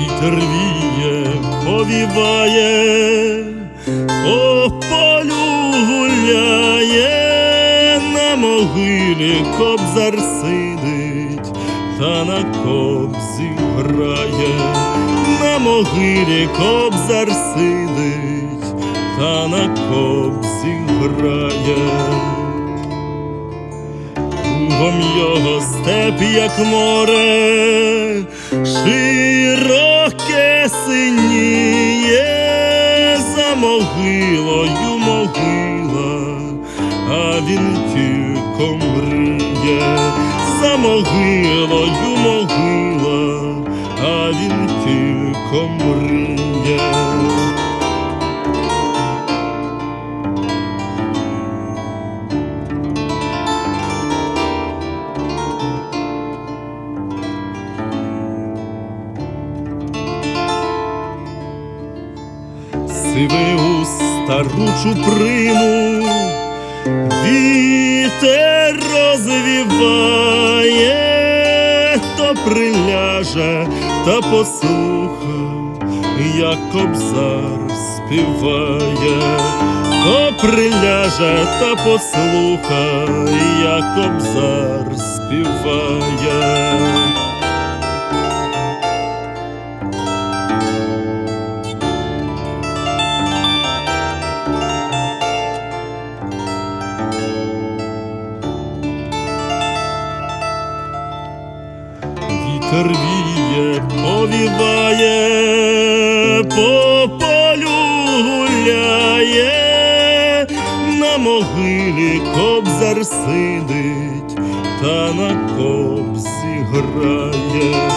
Вітер віє, повіває, по полю гуляє, на могилі кобзар сидить, та на кобзі грає, на могилі кобзар сидить, та на кобзі грає. Кругом його степ, як море, широке синіє. За могилою могила, а він тільки мріє, за могилою могила, а він тільки мріє. Сивий у стару чуприну, вітер розвіває, то приляже та послуха, як кобзар співає, то приляже та послуха, як кобзар співає. Вітер віє, повіває, по гуляє, на могилі кобзар сидить, та на кобзі грає,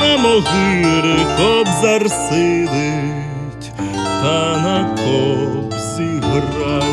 на могилі кобзар сидить, та на кобзі грає.